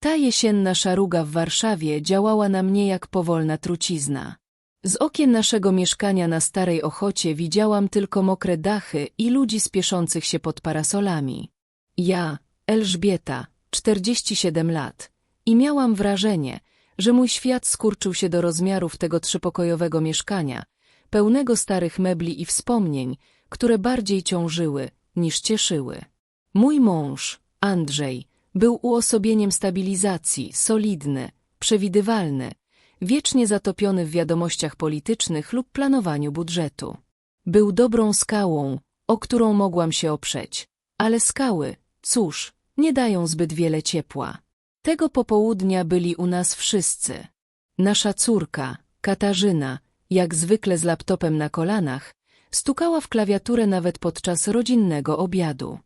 Ta jesienna szaruga w Warszawie działała na mnie jak powolna trucizna. Z okien naszego mieszkania na Starej Ochocie widziałam tylko mokre dachy i ludzi spieszących się pod parasolami. Ja, Elżbieta, 47 lat, i miałam wrażenie, że mój świat skurczył się do rozmiarów tego trzypokojowego mieszkania, pełnego starych mebli i wspomnień, które bardziej ciążyły niż cieszyły. Mój mąż, Andrzej, był uosobieniem stabilizacji, solidny, przewidywalny, wiecznie zatopiony w wiadomościach politycznych lub planowaniu budżetu. Był dobrą skałą, o którą mogłam się oprzeć, ale skały, cóż, nie dają zbyt wiele ciepła. Tego popołudnia byli u nas wszyscy. Nasza córka, Katarzyna, jak zwykle z laptopem na kolanach, stukała w klawiaturę nawet podczas rodzinnego obiadu.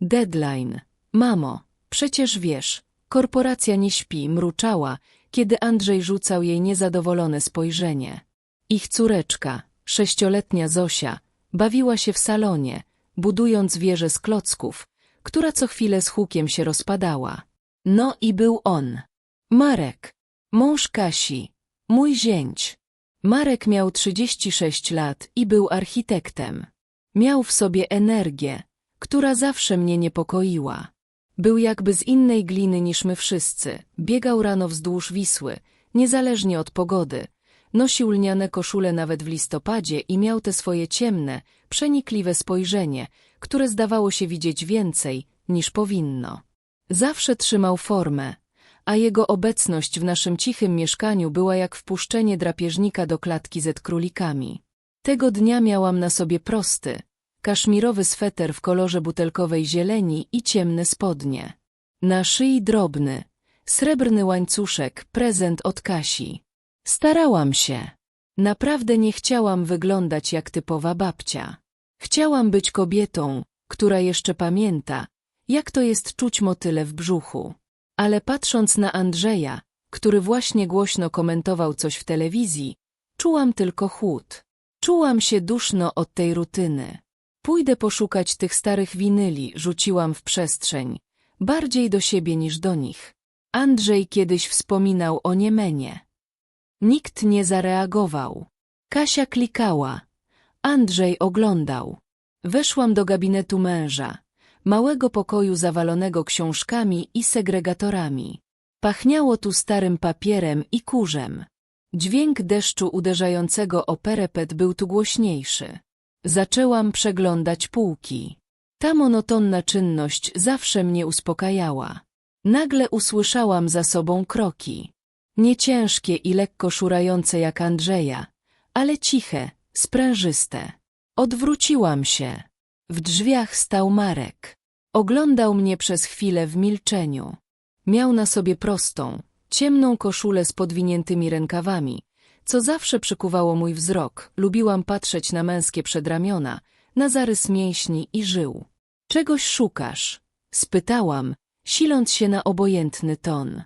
Deadline. Mamo, przecież wiesz, korporacja nie śpi, mruczała, kiedy Andrzej rzucał jej niezadowolone spojrzenie. Ich córeczka, sześcioletnia Zosia, bawiła się w salonie, budując wieżę z klocków, która co chwilę z hukiem się rozpadała. No i był on. Marek, mąż Kasi, mój zięć. Marek miał 36 lat i był architektem. Miał w sobie energię, która zawsze mnie niepokoiła. Był jakby z innej gliny niż my wszyscy, biegał rano wzdłuż Wisły, niezależnie od pogody, nosił lniane koszule nawet w listopadzie i miał te swoje ciemne, przenikliwe spojrzenie, które zdawało się widzieć więcej, niż powinno. Zawsze trzymał formę, a jego obecność w naszym cichym mieszkaniu była jak wpuszczenie drapieżnika do klatki z królikami. Tego dnia miałam na sobie prosty, kaszmirowy sweter w kolorze butelkowej zieleni i ciemne spodnie. Na szyi drobny, srebrny łańcuszek, prezent od Kasi. Starałam się. Naprawdę nie chciałam wyglądać jak typowa babcia. Chciałam być kobietą, która jeszcze pamięta, jak to jest czuć motyle w brzuchu. Ale patrząc na Andrzeja, który właśnie głośno komentował coś w telewizji, czułam tylko chłód. Czułam się duszno od tej rutyny. Pójdę poszukać tych starych winyli, rzuciłam w przestrzeń, bardziej do siebie niż do nich. Andrzej kiedyś wspominał o Niemenie. Nikt nie zareagował. Kasia klikała. Andrzej oglądał. Weszłam do gabinetu męża, małego pokoju zawalonego książkami i segregatorami. Pachniało tu starym papierem i kurzem. Dźwięk deszczu uderzającego o perepet był tu głośniejszy. Zaczęłam przeglądać półki. Ta monotonna czynność zawsze mnie uspokajała. Nagle usłyszałam za sobą kroki. Nie ciężkie i lekko szurające jak Andrzeja, ale ciche, sprężyste. Odwróciłam się. W drzwiach stał Marek. Oglądał mnie przez chwilę w milczeniu. Miał na sobie prostą, ciemną koszulę z podwiniętymi rękawami, co zawsze przykuwało mój wzrok. Lubiłam patrzeć na męskie przedramiona, na zarys mięśni i żył. Czegoś szukasz? Spytałam, siląc się na obojętny ton.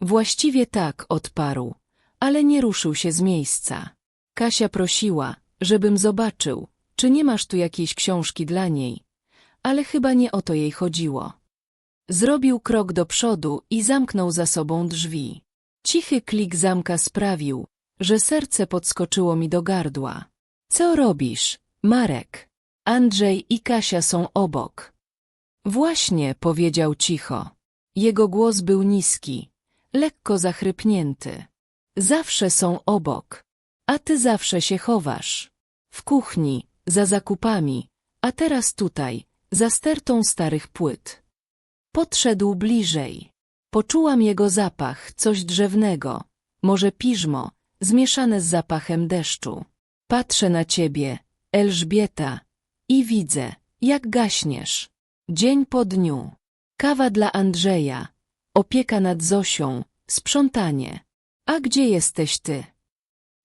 Właściwie tak, odparł, ale nie ruszył się z miejsca. Kasia prosiła, żebym zobaczył, czy nie masz tu jakiejś książki dla niej, ale chyba nie o to jej chodziło. Zrobił krok do przodu i zamknął za sobą drzwi. Cichy klik zamka sprawił, że serce podskoczyło mi do gardła. Co robisz, Marek? Andrzej i Kasia są obok. Właśnie, powiedział cicho. Jego głos był niski, lekko zachrypnięty. Zawsze są obok, a ty zawsze się chowasz. W kuchni, za zakupami, a teraz tutaj, za stertą starych płyt. Podszedł bliżej. Poczułam jego zapach, coś drzewnego, może piżmo, zmieszane z zapachem deszczu. Patrzę na ciebie, Elżbieta, i widzę, jak gaśniesz. Dzień po dniu. Kawa dla Andrzeja, opieka nad Zosią, sprzątanie. A gdzie jesteś ty?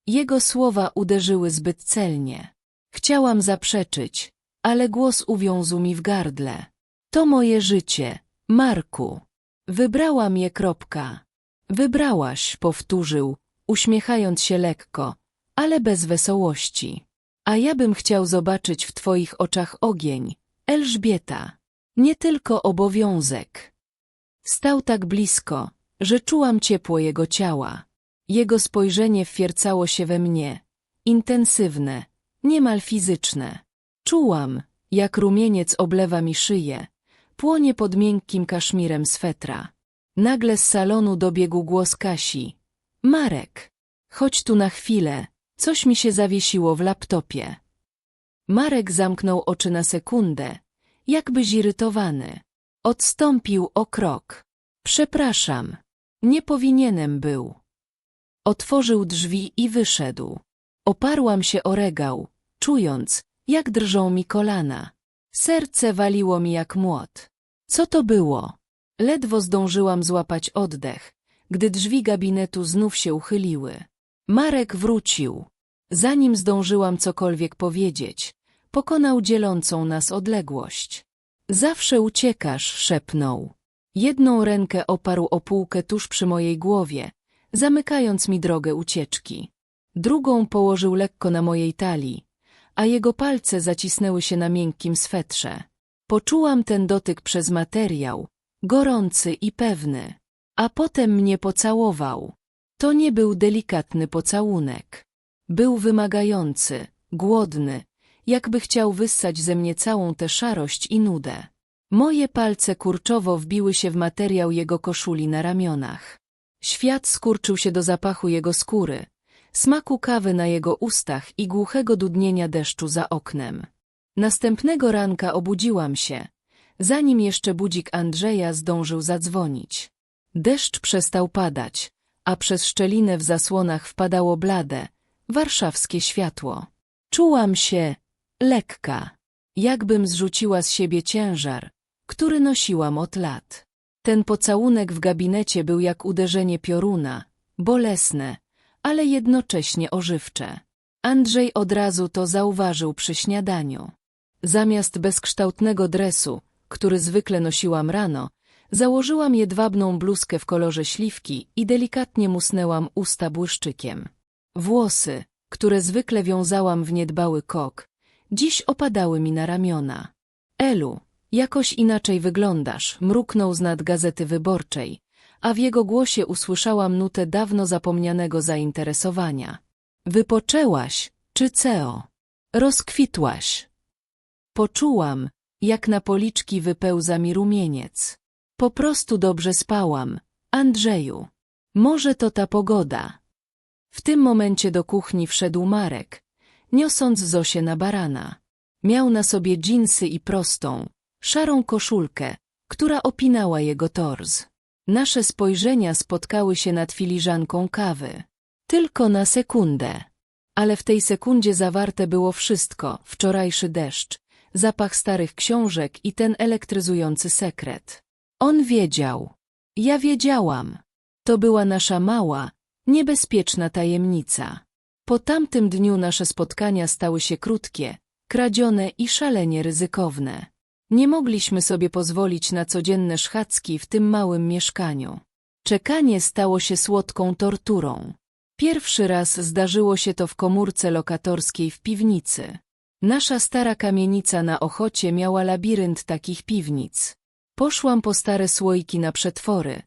Jego słowa uderzyły zbyt celnie. Chciałam zaprzeczyć, ale głos uwiązł mi w gardle. To moje życie, Marku. Wybrałam je kropka. Wybrałaś, powtórzył, uśmiechając się lekko, ale bez wesołości. A ja bym chciał zobaczyć w twoich oczach ogień, Elżbieta. Nie tylko obowiązek. Stał tak blisko, że czułam ciepło jego ciała. Jego spojrzenie wwiercało się we mnie, intensywne, niemal fizyczne. Czułam, jak rumieniec oblewa mi szyję, płonie pod miękkim kaszmirem swetra. Nagle z salonu dobiegł głos Kasi. Marek, chodź tu na chwilę, coś mi się zawiesiło w laptopie. Marek zamknął oczy na sekundę, jakby zirytowany. Odstąpił o krok. Przepraszam, nie powinienem był. Otworzył drzwi i wyszedł. Oparłam się o regał, czując, jak drżą mi kolana. Serce waliło mi jak młot. Co to było? Ledwo zdążyłam złapać oddech, gdy drzwi gabinetu znów się uchyliły. Marek wrócił. Zanim zdążyłam cokolwiek powiedzieć, pokonał dzielącą nas odległość. Zawsze uciekasz, szepnął. Jedną rękę oparł o półkę tuż przy mojej głowie, zamykając mi drogę ucieczki. Drugą położył lekko na mojej talii, a jego palce zacisnęły się na miękkim swetrze. Poczułam ten dotyk przez materiał, gorący i pewny, a potem mnie pocałował. To nie był delikatny pocałunek. Był wymagający, głodny, jakby chciał wyssać ze mnie całą tę szarość i nudę. Moje palce kurczowo wbiły się w materiał jego koszuli na ramionach. Świat skurczył się do zapachu jego skóry, smaku kawy na jego ustach i głuchego dudnienia deszczu za oknem. Następnego ranka obudziłam się, zanim jeszcze budzik Andrzeja zdążył zadzwonić. Deszcz przestał padać, a przez szczelinę w zasłonach wpadało blade, warszawskie światło. Czułam się lekka, jakbym zrzuciła z siebie ciężar, który nosiłam od lat. Ten pocałunek w gabinecie był jak uderzenie pioruna, bolesne, ale jednocześnie ożywcze. Andrzej od razu to zauważył przy śniadaniu. Zamiast bezkształtnego dresu, który zwykle nosiłam rano, założyłam jedwabną bluzkę w kolorze śliwki i delikatnie musnęłam usta błyszczykiem. Włosy, które zwykle wiązałam w niedbały kok, dziś opadały mi na ramiona. Elu, jakoś inaczej wyglądasz, mruknął z nad gazety wyborczej, a w jego głosie usłyszałam nutę dawno zapomnianego zainteresowania. Wypoczęłaś, czy ceo? Rozkwitłaś. Poczułam, jak na policzki wypełza mi rumieniec. Po prostu dobrze spałam, Andrzeju. Może to ta pogoda. W tym momencie do kuchni wszedł Marek, niosąc Zosię na barana. Miał na sobie dżinsy i prostą, szarą koszulkę, która opinała jego tors. Nasze spojrzenia spotkały się nad filiżanką kawy. Tylko na sekundę. Ale w tej sekundzie zawarte było wszystko, wczorajszy deszcz, zapach starych książek i ten elektryzujący sekret. On wiedział. Ja wiedziałam. To była nasza mała, niebezpieczna tajemnica. Po tamtym dniu nasze spotkania stały się krótkie, kradzione i szalenie ryzykowne. Nie mogliśmy sobie pozwolić na codzienne szchadzki w tym małym mieszkaniu. Czekanie stało się słodką torturą. Pierwszy raz zdarzyło się to w komórce lokatorskiej w piwnicy. Nasza stara kamienica na Ochocie miała labirynt takich piwnic. Poszłam po stare słoiki na przetwory,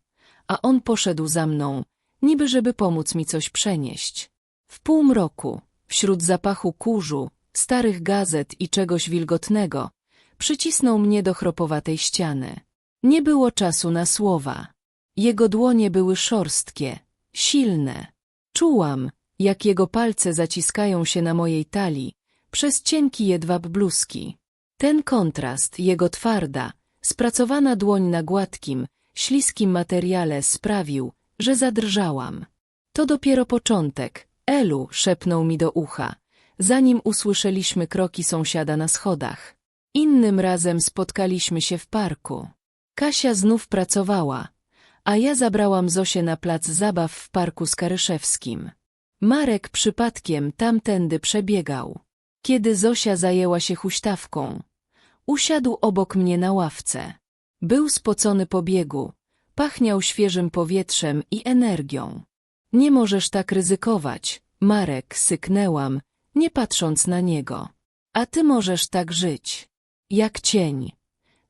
a on poszedł za mną, niby żeby pomóc mi coś przenieść. W półmroku, wśród zapachu kurzu, starych gazet i czegoś wilgotnego, przycisnął mnie do chropowatej ściany. Nie było czasu na słowa. Jego dłonie były szorstkie, silne. Czułam, jak jego palce zaciskają się na mojej talii, przez cienki jedwab bluzki. Ten kontrast, jego twarda, spracowana dłoń na gładkim, śliskim materiale sprawił, że zadrżałam. To dopiero początek. Elu, szepnął mi do ucha, zanim usłyszeliśmy kroki sąsiada na schodach. Innym razem spotkaliśmy się w parku. Kasia znów pracowała, a ja zabrałam Zosię na plac zabaw w parku Skaryszewskim. Marek przypadkiem tamtędy przebiegał. Kiedy Zosia zajęła się huśtawką, usiadł obok mnie na ławce. Był spocony po biegu, pachniał świeżym powietrzem i energią. Nie możesz tak ryzykować, Marek, syknęłam, nie patrząc na niego. A ty możesz tak żyć. Jak cień.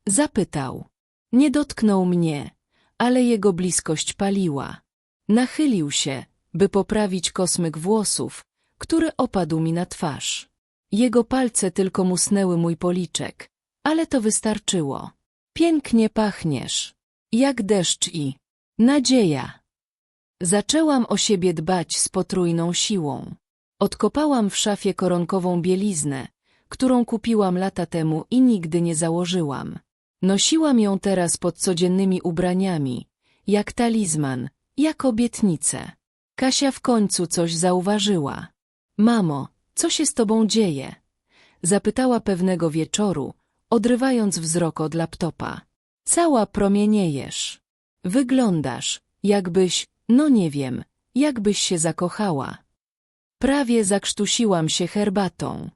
Zapytał. Nie dotknął mnie, ale jego bliskość paliła. Nachylił się, by poprawić kosmyk włosów, który opadł mi na twarz. Jego palce tylko musnęły mój policzek, ale to wystarczyło. Pięknie pachniesz, jak deszcz i nadzieja. Zaczęłam o siebie dbać z potrójną siłą. Odkopałam w szafie koronkową bieliznę, którą kupiłam lata temu i nigdy nie założyłam. Nosiłam ją teraz pod codziennymi ubraniami, jak talizman, jak obietnicę. Kasia w końcu coś zauważyła. Mamo, co się z tobą dzieje? Zapytała pewnego wieczoru, odrywając wzrok od laptopa. Cała promieniejesz. Wyglądasz, jakbyś, no nie wiem, jakbyś się zakochała. Prawie zakrztusiłam się herbatą.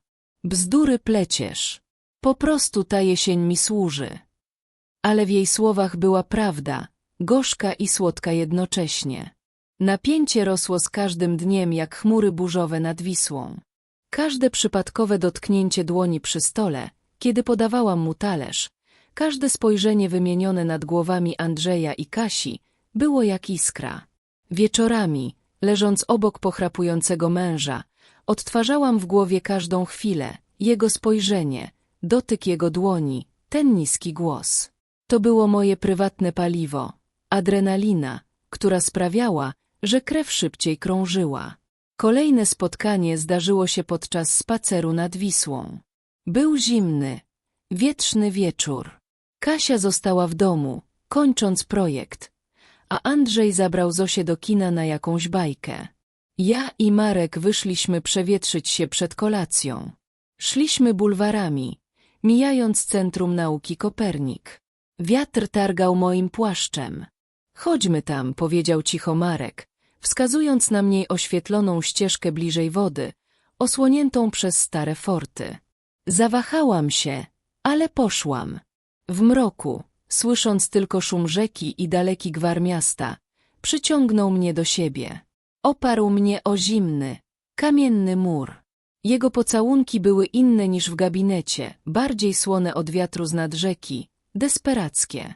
Bzdury pleciesz. Po prostu ta jesień mi służy. Ale w jej słowach była prawda, gorzka i słodka jednocześnie. Napięcie rosło z każdym dniem jak chmury burzowe nad Wisłą. Każde przypadkowe dotknięcie dłoni przy stole, kiedy podawałam mu talerz, każde spojrzenie wymienione nad głowami Andrzeja i Kasi było jak iskra. Wieczorami, leżąc obok pochrapującego męża, odtwarzałam w głowie każdą chwilę, jego spojrzenie, dotyk jego dłoni, ten niski głos. To było moje prywatne paliwo, adrenalina, która sprawiała, że krew szybciej krążyła. Kolejne spotkanie zdarzyło się podczas spaceru nad Wisłą. Był zimny, wietrzny wieczór. Kasia została w domu, kończąc projekt, a Andrzej zabrał Zosię do kina na jakąś bajkę. Ja i Marek wyszliśmy przewietrzyć się przed kolacją. Szliśmy bulwarami, mijając Centrum Nauki Kopernik. Wiatr targał moim płaszczem. Chodźmy tam, powiedział cicho Marek, wskazując na mniej oświetloną ścieżkę bliżej wody, osłoniętą przez stare forty. Zawahałam się, ale poszłam. W mroku, słysząc tylko szum rzeki i daleki gwar miasta, przyciągnął mnie do siebie. Oparł mnie o zimny, kamienny mur. Jego pocałunki były inne niż w gabinecie, bardziej słone od wiatru z nad rzeki, desperackie.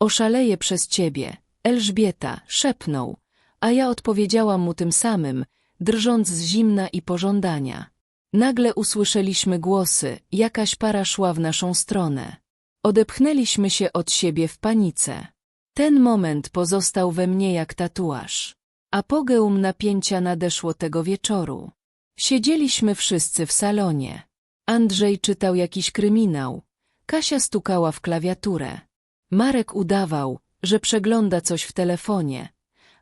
Oszaleję przez ciebie, Elżbieta, szepnął, a ja odpowiedziałam mu tym samym, drżąc z zimna i pożądania. Nagle usłyszeliśmy głosy, jakaś para szła w naszą stronę. Odepchnęliśmy się od siebie w panice. Ten moment pozostał we mnie jak tatuaż. Apogeum napięcia nadeszło tego wieczoru. Siedzieliśmy wszyscy w salonie. Andrzej czytał jakiś kryminał. Kasia stukała w klawiaturę. Marek udawał, że przegląda coś w telefonie,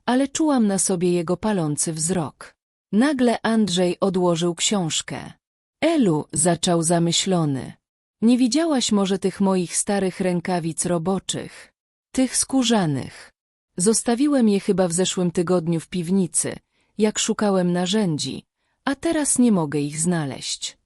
ale czułam na sobie jego palący wzrok. Nagle Andrzej odłożył książkę. Elu, zaczął zamyślony. Nie widziałaś może tych moich starych rękawic roboczych? Tych skórzanych. Zostawiłem je chyba w zeszłym tygodniu w piwnicy, jak szukałem narzędzi, a teraz nie mogę ich znaleźć.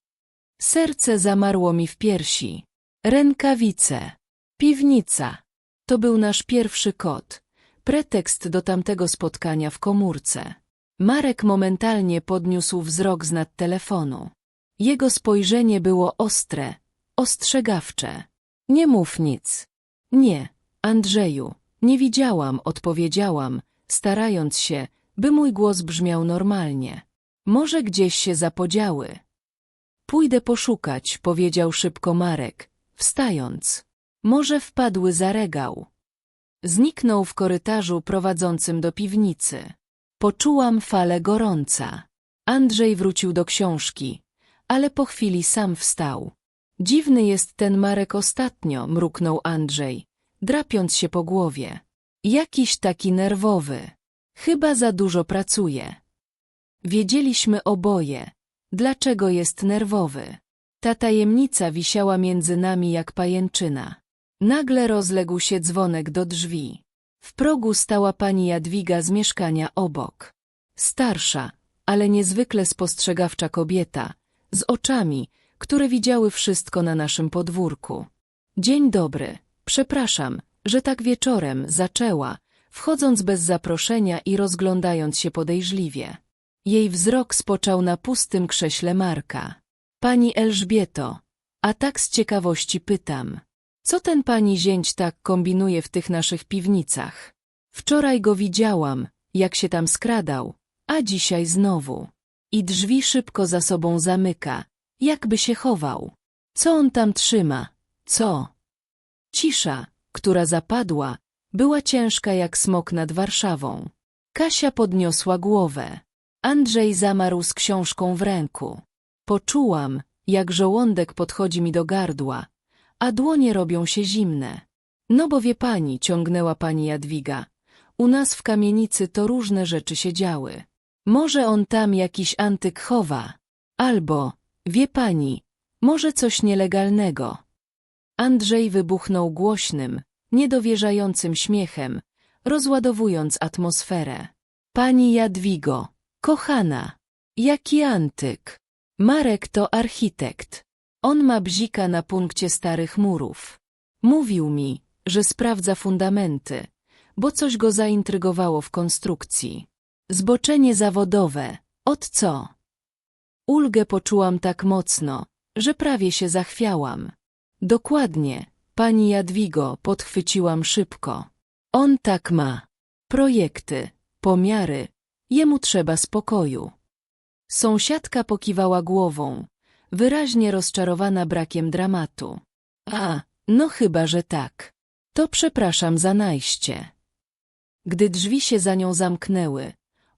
Serce zamarło mi w piersi. Rękawice. Piwnica. To był nasz pierwszy kot. Pretekst do tamtego spotkania w komórce. Marek momentalnie podniósł wzrok z nad telefonu. Jego spojrzenie było ostre, ostrzegawcze. Nie mów nic. Nie, Andrzeju, nie widziałam, odpowiedziałam, starając się, by mój głos brzmiał normalnie. Może gdzieś się zapodziały. Pójdę poszukać, powiedział szybko Marek, wstając. Może wpadły za regał. Zniknął w korytarzu prowadzącym do piwnicy. Poczułam falę gorąca. Andrzej wrócił do książki, ale po chwili sam wstał. Dziwny jest ten Marek ostatnio, mruknął Andrzej, drapiąc się po głowie. Jakiś taki nerwowy. Chyba za dużo pracuje. Wiedzieliśmy oboje, dlaczego jest nerwowy. Ta tajemnica wisiała między nami jak pajęczyna. Nagle rozległ się dzwonek do drzwi. W progu stała pani Jadwiga z mieszkania obok. Starsza, ale niezwykle spostrzegawcza kobieta, z oczami, które widziały wszystko na naszym podwórku. Dzień dobry, przepraszam, że tak wieczorem zaczęła, wchodząc bez zaproszenia i rozglądając się podejrzliwie. Jej wzrok spoczął na pustym krześle Marka. Pani Elżbieto, a tak z ciekawości pytam. Co ten pani zięć tak kombinuje w tych naszych piwnicach? Wczoraj go widziałam, jak się tam skradał, a dzisiaj znowu. I drzwi szybko za sobą zamyka, jakby się chował. Co on tam trzyma? Co? Cisza, która zapadła, była ciężka jak smok nad Warszawą. Kasia podniosła głowę. Andrzej zamarł z książką w ręku. Poczułam, jak żołądek podchodzi mi do gardła, a dłonie robią się zimne. No bo wie pani, ciągnęła pani Jadwiga, u nas w kamienicy to różne rzeczy się działy. Może on tam jakiś antyk chowa, albo, wie pani, może coś nielegalnego. Andrzej wybuchnął głośnym, niedowierzającym śmiechem, rozładowując atmosferę. Pani Jadwigo, kochana, jaki antyk. Marek to architekt. On ma bzika na punkcie starych murów. Mówił mi, że sprawdza fundamenty, bo coś go zaintrygowało w konstrukcji. Zboczenie zawodowe, od co? Ulgę poczułam tak mocno, że prawie się zachwiałam. Dokładnie, pani Jadwigo, podchwyciłam szybko. On tak ma. Projekty, pomiary, jemu trzeba spokoju. Sąsiadka pokiwała głową, wyraźnie rozczarowana brakiem dramatu. A, no chyba, że tak. To przepraszam za najście. Gdy drzwi się za nią zamknęły,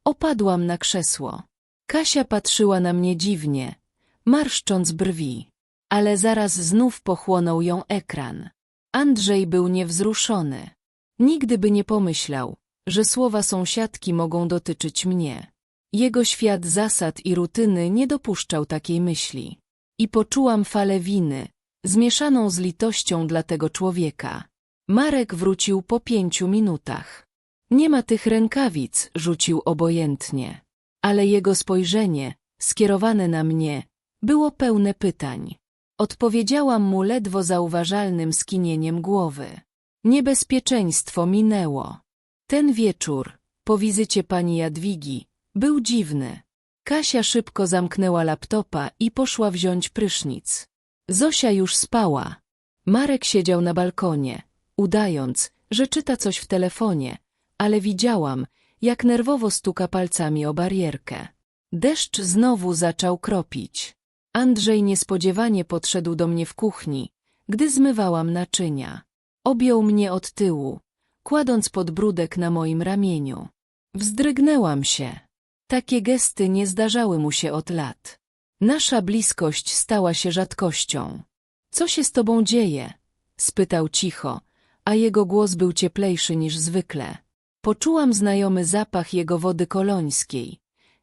opadłam na krzesło. Kasia patrzyła na mnie dziwnie, marszcząc brwi, ale zaraz znów pochłonął ją ekran. Andrzej był niewzruszony. Nigdy by nie pomyślał, że słowa sąsiadki mogą dotyczyć mnie. Jego świat zasad i rutyny nie dopuszczał takiej myśli. I poczułam falę winy, zmieszaną z litością dla tego człowieka. Marek wrócił po pięciu minutach. Nie ma tych rękawic, rzucił obojętnie. Ale jego spojrzenie, skierowane na mnie, było pełne pytań. Odpowiedziałam mu ledwo zauważalnym skinieniem głowy. Niebezpieczeństwo minęło. Ten wieczór, po wizycie pani Jadwigi, był dziwny. Kasia szybko zamknęła laptopa i poszła wziąć prysznic. Zosia już spała. Marek siedział na balkonie, udając, że czyta coś w telefonie, ale widziałam, jak nerwowo stuka palcami o barierkę. Deszcz znowu zaczął kropić. Andrzej niespodziewanie podszedł do mnie w kuchni, gdy zmywałam naczynia. Objął mnie od tyłu, kładąc podbródek na moim ramieniu. Wzdrygnęłam się. Takie gesty nie zdarzały mu się od lat. Nasza bliskość stała się rzadkością. Co się z tobą dzieje? spytał cicho, a jego głos był cieplejszy niż zwykle. Poczułam znajomy zapach jego wody kolońskiej,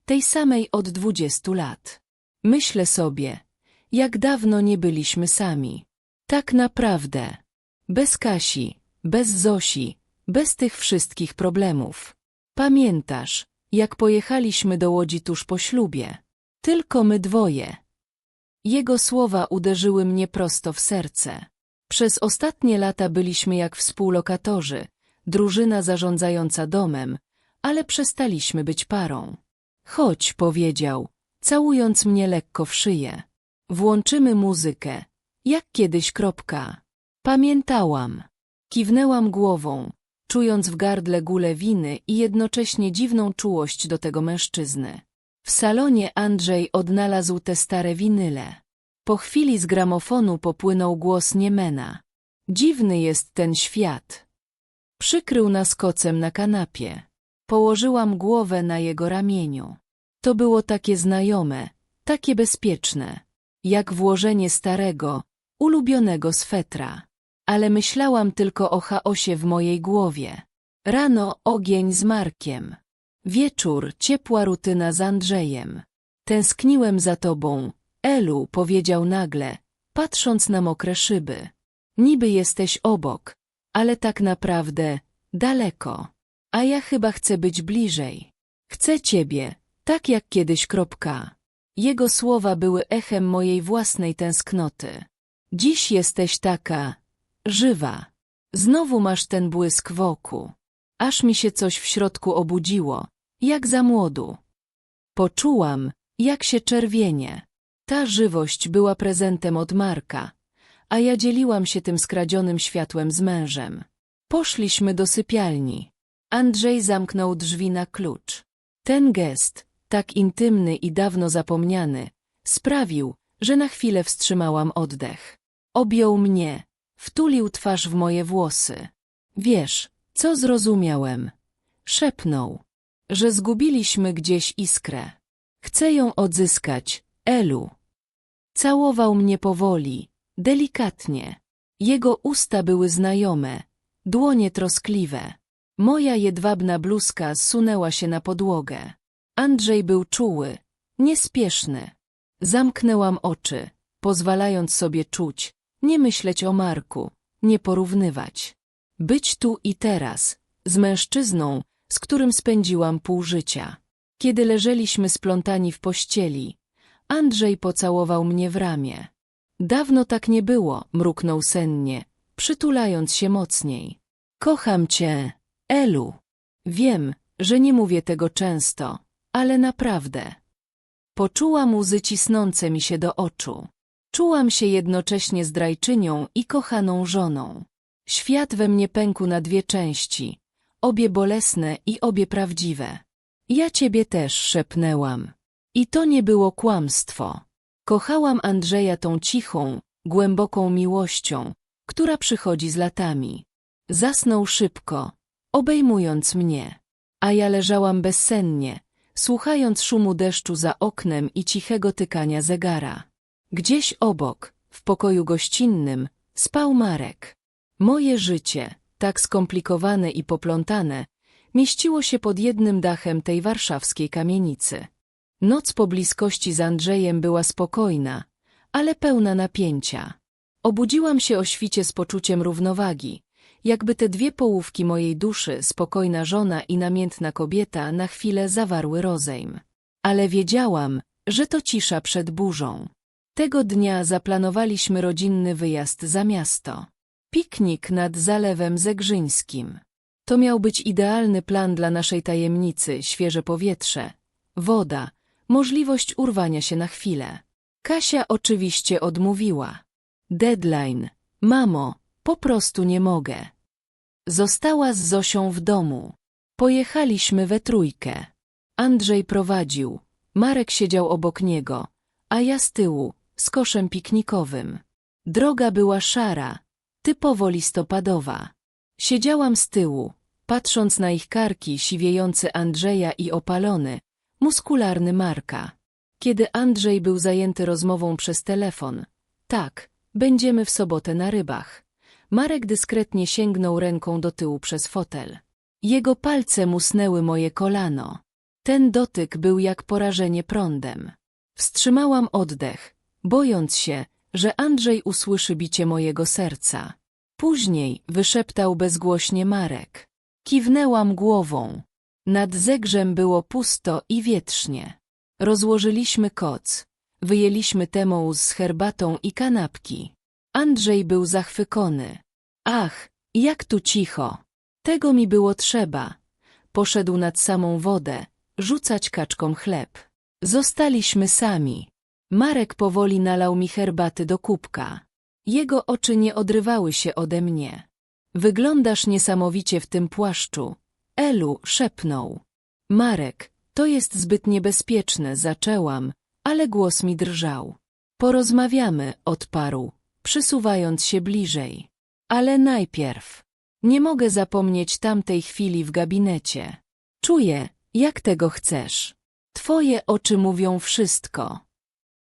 tej samej od dwudziestu lat. Myślę sobie, jak dawno nie byliśmy sami. Tak naprawdę. Bez Kasi, bez Zosi, bez tych wszystkich problemów. Pamiętasz, jak pojechaliśmy do Łodzi tuż po ślubie? Tylko my dwoje. Jego słowa uderzyły mnie prosto w serce. Przez ostatnie lata byliśmy jak współlokatorzy, drużyna zarządzająca domem, ale przestaliśmy być parą. Chodź, powiedział, całując mnie lekko w szyję. Włączymy muzykę, jak kiedyś kropka. Pamiętałam. Kiwnęłam głową, czując w gardle gulę winy i jednocześnie dziwną czułość do tego mężczyzny. W salonie Andrzej odnalazł te stare winyle. Po chwili z gramofonu popłynął głos Niemena. Dziwny jest ten świat. Przykrył nas kocem na kanapie. Położyłam głowę na jego ramieniu. To było takie znajome, takie bezpieczne, jak włożenie starego, ulubionego swetra. Ale myślałam tylko o chaosie w mojej głowie. Rano ogień z Markiem. Wieczór ciepła rutyna z Andrzejem. Tęskniłem za tobą, Elu, powiedział nagle, patrząc na mokre szyby. Niby jesteś obok, ale tak naprawdę daleko. A ja chyba chcę być bliżej. Chcę ciebie, tak jak kiedyś kropka. Jego słowa były echem mojej własnej tęsknoty. Dziś jesteś taka żywa. Znowu masz ten błysk wokół. Aż mi się coś w środku obudziło, jak za młodu. Poczułam, jak się czerwienie. Ta żywość była prezentem od Marka, a ja dzieliłam się tym skradzionym światłem z mężem. Poszliśmy do sypialni. Andrzej zamknął drzwi na klucz. Ten gest, tak intymny i dawno zapomniany, sprawił, że na chwilę wstrzymałam oddech. Objął mnie, wtulił twarz w moje włosy. Wiesz, co zrozumiałem? Szepnął, że zgubiliśmy gdzieś iskrę. Chcę ją odzyskać, Elu. Całował mnie powoli, delikatnie. Jego usta były znajome, dłonie troskliwe. Moja jedwabna bluzka zsunęła się na podłogę. Andrzej był czuły, niespieszny. Zamknęłam oczy, pozwalając sobie czuć, nie myśleć o Marku, nie porównywać. Być tu i teraz, z mężczyzną, z którym spędziłam pół życia. Kiedy leżeliśmy splątani w pościeli, Andrzej pocałował mnie w ramię. Dawno tak nie było, mruknął sennie, przytulając się mocniej. Kocham cię, Elu. Wiem, że nie mówię tego często, ale naprawdę. Poczułam łzy cisnące mi się do oczu. Czułam się jednocześnie zdrajczynią i kochaną żoną. Świat we mnie pękł na dwie części, obie bolesne i obie prawdziwe. Ja ciebie też szepnęłam. I to nie było kłamstwo. Kochałam Andrzeja tą cichą, głęboką miłością, która przychodzi z latami. Zasnął szybko, obejmując mnie, a ja leżałam bezsennie, słuchając szumu deszczu za oknem i cichego tykania zegara. Gdzieś obok, w pokoju gościnnym, spał Marek. Moje życie, tak skomplikowane i poplątane, mieściło się pod jednym dachem tej warszawskiej kamienicy. Noc po bliskości z Andrzejem była spokojna, ale pełna napięcia. Obudziłam się o świcie z poczuciem równowagi, jakby te dwie połówki mojej duszy, spokojna żona i namiętna kobieta, na chwilę zawarły rozejm. Ale wiedziałam, że to cisza przed burzą. Tego dnia zaplanowaliśmy rodzinny wyjazd za miasto. Piknik nad Zalewem Zegrzyńskim. To miał być idealny plan dla naszej tajemnicy, świeże powietrze, woda, możliwość urwania się na chwilę. Kasia oczywiście odmówiła. Deadline. Mamo, po prostu nie mogę. Została z Zosią w domu. Pojechaliśmy we trójkę. Andrzej prowadził, Marek siedział obok niego, a ja z tyłu, z koszem piknikowym. Droga była szara, typowo listopadowa. Siedziałam z tyłu, patrząc na ich karki siwiejący Andrzeja i opalony, muskularny Marka. Kiedy Andrzej był zajęty rozmową przez telefon, tak, będziemy w sobotę na rybach. Marek dyskretnie sięgnął ręką do tyłu przez fotel. Jego palce musnęły moje kolano. Ten dotyk był jak porażenie prądem. Wstrzymałam oddech, bojąc się, że Andrzej usłyszy bicie mojego serca. Później wyszeptał bezgłośnie Marek. Kiwnęłam głową. Nad zegrzem było pusto i wietrznie. Rozłożyliśmy koc. Wyjęliśmy temą z herbatą i kanapki. Andrzej był zachwycony. Ach, jak tu cicho. Tego mi było trzeba. Poszedł nad samą wodę, rzucać kaczkom chleb. Zostaliśmy sami. Marek powoli nalał mi herbaty do kubka. Jego oczy nie odrywały się ode mnie. Wyglądasz niesamowicie w tym płaszczu. Elu szepnął. Marek, to jest zbyt niebezpieczne, zaczęłam, ale głos mi drżał. Porozmawiamy, odparł, przysuwając się bliżej. Ale najpierw. Nie mogę zapomnieć tamtej chwili w gabinecie. Czuję, jak tego chcesz. Twoje oczy mówią wszystko.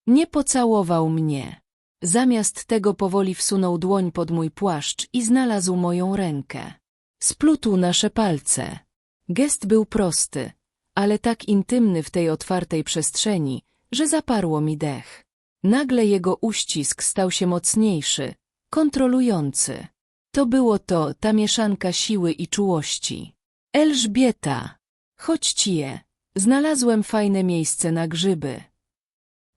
Nie pocałował mnie. Zamiast tego powoli wsunął dłoń pod mój płaszcz i znalazł moją rękę. Splótł nasze palce. Gest był prosty, ale tak intymny w tej otwartej przestrzeni, że zaparło mi dech. Nagle jego uścisk stał się mocniejszy, kontrolujący. To było to, ta mieszanka siły i czułości. Elżbieta! Chodź je, znalazłem fajne miejsce na grzyby.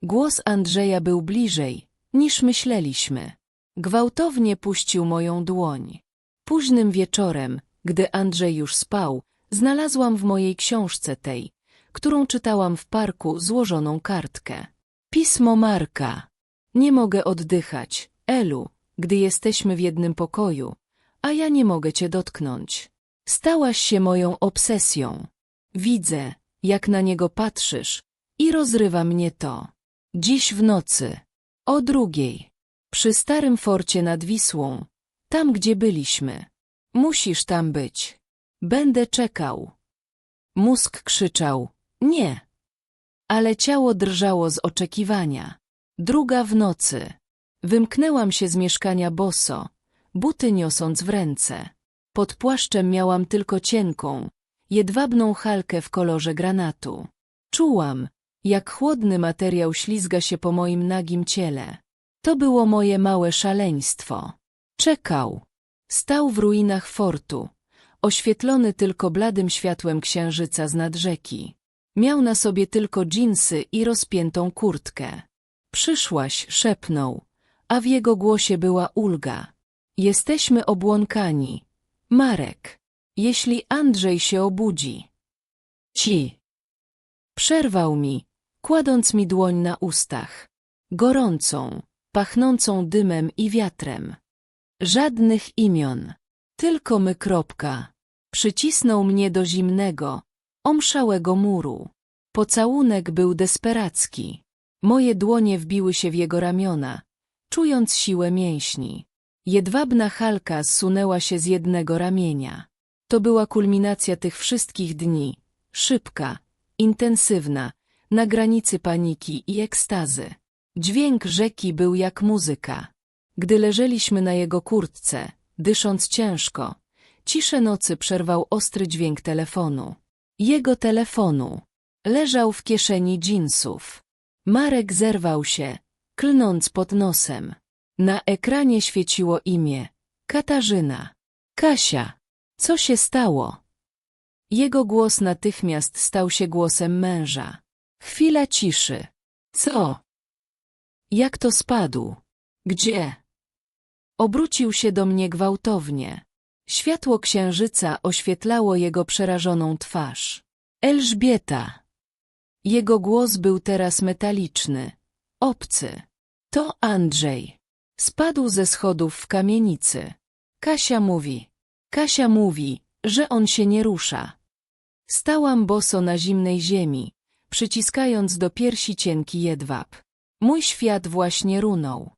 Głos Andrzeja był bliżej, niż myśleliśmy. Gwałtownie puścił moją dłoń. Późnym wieczorem, gdy Andrzej już spał, znalazłam w mojej książce tej, którą czytałam w parku, złożoną kartkę. Pismo Marka. Nie mogę oddychać, Elu, gdy jesteśmy w jednym pokoju, a ja nie mogę cię dotknąć. Stałaś się moją obsesją. Widzę, jak na niego patrzysz i rozrywa mnie to. Dziś w nocy, o drugiej, przy starym forcie nad Wisłą, tam gdzie byliśmy. Musisz tam być. Będę czekał. Mózg krzyczał, nie. Ale ciało drżało z oczekiwania. Druga w nocy. Wymknęłam się z mieszkania boso, buty niosąc w ręce. Pod płaszczem miałam tylko cienką, jedwabną halkę w kolorze granatu. Czułam, jak chłodny materiał ślizga się po moim nagim ciele. To było moje małe szaleństwo. Czekał. Stał w ruinach fortu, oświetlony tylko bladym światłem księżyca z nad rzeki. Miał na sobie tylko dżinsy i rozpiętą kurtkę. Przyszłaś, szepnął, a w jego głosie była ulga. Jesteśmy obłąkani. Marek, jeśli Andrzej się obudzi. Ci. Przerwał mi, kładąc mi dłoń na ustach. Gorącą, pachnącą dymem i wiatrem. Żadnych imion. Tylko my kropka. Przycisnął mnie do zimnego, omszałego muru. Pocałunek był desperacki. Moje dłonie wbiły się w jego ramiona, czując siłę mięśni. Jedwabna halka zsunęła się z jednego ramienia. To była kulminacja tych wszystkich dni. Szybka, intensywna, na granicy paniki i ekstazy. Dźwięk rzeki był jak muzyka. Gdy leżeliśmy na jego kurtce, dysząc ciężko, ciszę nocy przerwał ostry dźwięk telefonu. Jego telefonu. Leżał w kieszeni dżinsów. Marek zerwał się, klnąc pod nosem. Na ekranie świeciło imię. Katarzyna. Kasia. Co się stało? Jego głos natychmiast stał się głosem męża. Chwila ciszy. Co? Jak to spadł? Gdzie? Obrócił się do mnie gwałtownie. Światło księżyca oświetlało jego przerażoną twarz. Elżbieta. Jego głos był teraz metaliczny, obcy. To Andrzej. Spadł ze schodów w kamienicy. Kasia mówi. Kasia mówi, że on się nie rusza. Stałam boso na zimnej ziemi, przyciskając do piersi cienki jedwab. Mój świat właśnie runął.